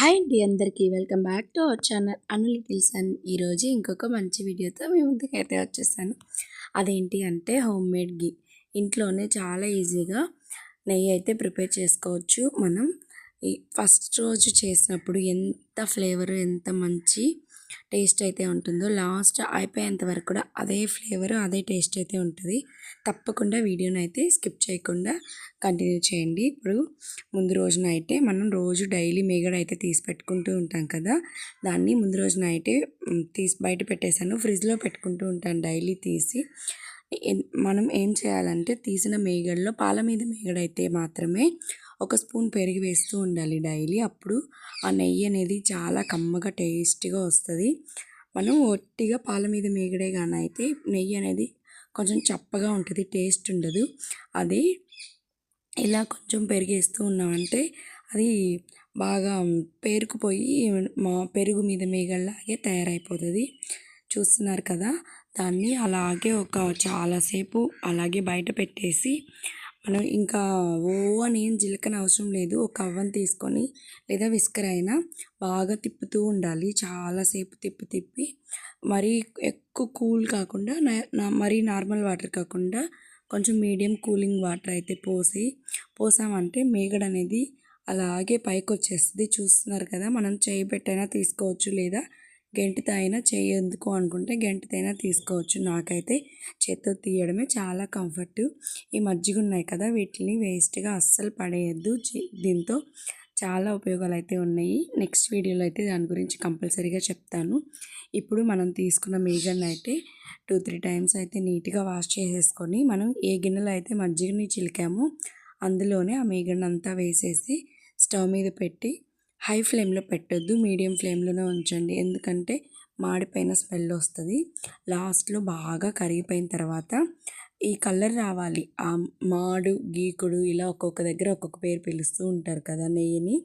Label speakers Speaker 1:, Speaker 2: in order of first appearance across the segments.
Speaker 1: Hi అండి అందరికీ. Welcome back to our channel Anu and ఈరోజు ఇంకొక మంచి వీడియోతో మీ ముందుకైతే వచ్చేసాను. అదేంటి అంటే హోమ్ మేడ్ గీ ఇంట్లోనే చాలా ఈజీగా నెయ్యి అయితే ప్రిపేర్ చేసుకోవచ్చు మనం. ఈ ఫస్ట్ రోజు చేసినప్పుడు ఎంత ఫ్లేవర్ ఎంత మంచి టేస్ట్ అయితే ఉంటుందో. లాస్ట్ అయిపోయేంత వరకు కూడా అదే ఫ్లేవర్ అదే టేస్ట్ అయితే ఉంటుంది. తప్పకుండా వీడియోని అయితే స్కిప్ చేయకుండా కంటిన్యూ చేయండి. ఇప్పుడు ముందు రోజున అయితే మనం రోజు డైలీ మేగడ అయితే తీసి పెట్టుకుంటూ ఉంటాం కదా. దాన్ని ముందు రోజున అయితే తీసి బయట పెట్టేశాను. ఫ్రిడ్జ్లో పెట్టుకుంటూ ఉంటాను డైలీ తీసి. మనం ఏం చేయాలంటే తీసిన మేగడలో పాల మీద మేగడైతే అయితే మాత్రమే ఒక స్పూన్ పెరిగి వేస్తూ ఉండాలి డైలీ. అప్పుడు ఆ నెయ్యి అనేది చాలా కమ్మగా టేస్టీగా వస్తుంది. మనం ఒట్టిగా పాల మీద మేగడే కానీ అయితే నెయ్యి అనేది కొంచెం చప్పగా ఉంటుంది టేస్ట్ ఉండదు. అది ఇలా కొంచెం పెరిగేస్తూ ఉన్నామంటే అది బాగా పేరుకుపోయి మా పెరుగు మీద మేగల్లాగే తయారైపోతుంది. చూస్తున్నారు కదా? దాన్ని అలాగే ఒక చాలాసేపు అలాగే బయట పెట్టేసి మనం ఇంకా ఓ అని ఏం జిలకన అవసరం లేదు. ఒక అవ్వని తీసుకొని లేదా విస్కర్ అయినా బాగా తిప్పుతూ ఉండాలి. చాలాసేపు తిప్పి తిప్పి. మరీ ఎక్కువ కూల్ కాకుండా మరీ నార్మల్ వాటర్ కాకుండా కొంచెం మీడియం కూలింగ్ వాటర్ అయితే పోసి పోసామంటే మేగడ అనేది అలాగే పైకి వచ్చేస్తుంది చూస్తున్నారు కదా మనం చేయి పెట్టైనా తీసుకోవచ్చు లేదా గెంటితో అయినా చేయెందుకు అనుకుంటే గెంటితైనా తీసుకోవచ్చు. నాకైతే చేత్తో తీయడమే చాలా కంఫర్ట్. ఈ మజ్జిగ ఉన్నాయి కదా వీటిని వేస్ట్గా అస్సలు పడేయద్దు. దీంతో చాలా ఉపయోగాలు అయితే ఉన్నాయి. నెక్స్ట్ వీడియోలో అయితే దాని గురించి కంపల్సరీగా చెప్తాను. ఇప్పుడు మనం తీసుకున్న మేజర్ని అయితే టూ త్రీ టైమ్స్ అయితే నీట్గా వాష్ చేసేసుకొని మనం ఏ గిన్నెలో అయితే మజ్జిగని చిలికామో అందులోనే ఆ మేగన్ అంతా వేసేసి స్టవ్ మీద పెట్టి హై ఫ్లేమ్లో పెట్టొద్దు మీడియం ఫ్లేమ్లోనే ఉంచండి. ఎందుకంటే మాడిపోయిన స్మెల్ వస్తుంది. లాస్ట్లో బాగా కరిగిపోయిన తర్వాత ఈ కలర్ రావాలి. ఆ మాడు గీకుడు ఇలా ఒక్కొక్క దగ్గర ఒక్కొక్క పేరు పిలుస్తూ ఉంటారు కదా నెయ్యిని.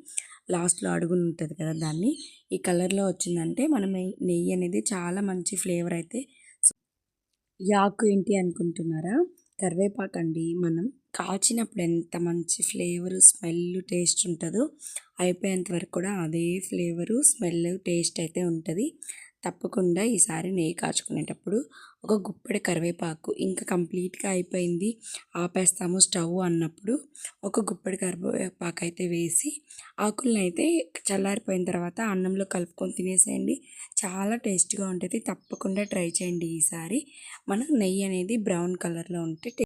Speaker 1: లాస్ట్లో అడుగుని ఉంటుంది కదా దాన్ని. ఈ కలర్లో వచ్చిందంటే మనం నెయ్యి అనేది చాలా మంచి ఫ్లేవర్ అయితే. యాకు ఏంటి అనుకుంటున్నారా? కరివేపాకు అండి మనం. కాచినప్పుడు ఎంత మంచి ఫ్లేవరు స్మెల్ టేస్ట్ ఉంటుందో అయిపోయేంత వరకు కూడా అదే ఫ్లేవరు స్మెల్ టేస్ట్ అయితే ఉంటుంది. తప్పకుండా ఈసారి నెయ్యి కాచుకునేటప్పుడు ఒక గుప్పెడు కరివేపాకు ఇంకా కంప్లీట్గా అయిపోయింది. ఆపేస్తాము స్టవ్ అన్నప్పుడు. ఒక గుప్పెడు కరివేపాకు అయితే వేసి ఆకులను అయితే చల్లారిపోయిన తర్వాత అన్నంలో కలుపుకొని తినేసేయండి. చాలా టేస్ట్గా ఉంటుంది. తప్పకుండా ట్రై చేయండి ఈసారి. మనం నెయ్యి అనేది బ్రౌన్ కలర్లో ఉంటే